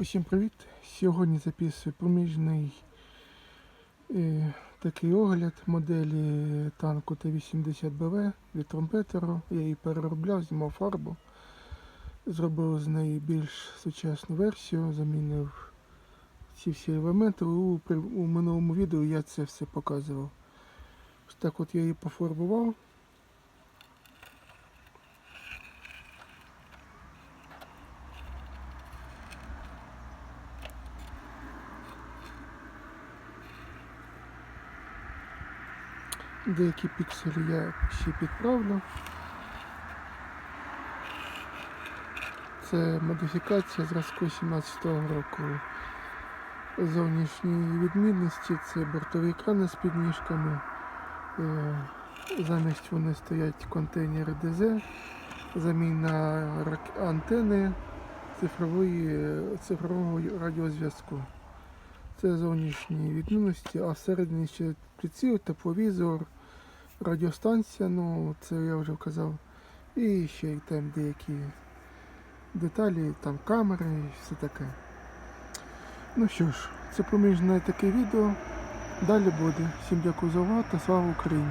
Усім привіт! Сьогодні записую проміжний е, такий огляд моделі танку Т-80БВ від Тромпетеру. Я її переробляв, знімав фарбу, зробив з неї більш сучасну версію, замінив ці всі елементи. У, у минулому відео я це все показував. Так от я її пофарбував. Деякі пікселі я ще підправлю. Це модифікація зразку 17-го року. Зовнішні відмінності це бортові екрани з підніжками. Е, Замість вони стоять контейнери ДЗ, заміна антени цифрової, цифрового радіозв'язку. Це зовнішні відмінності, а всередині ще приціл, тепловізор, радіостанція, ну це я вже вказав. І ще й там деякі деталі, там камери і все таке. Ну що ж, це проміжне таке відео. Далі буде. Всім дякую за увагу та слава Україні!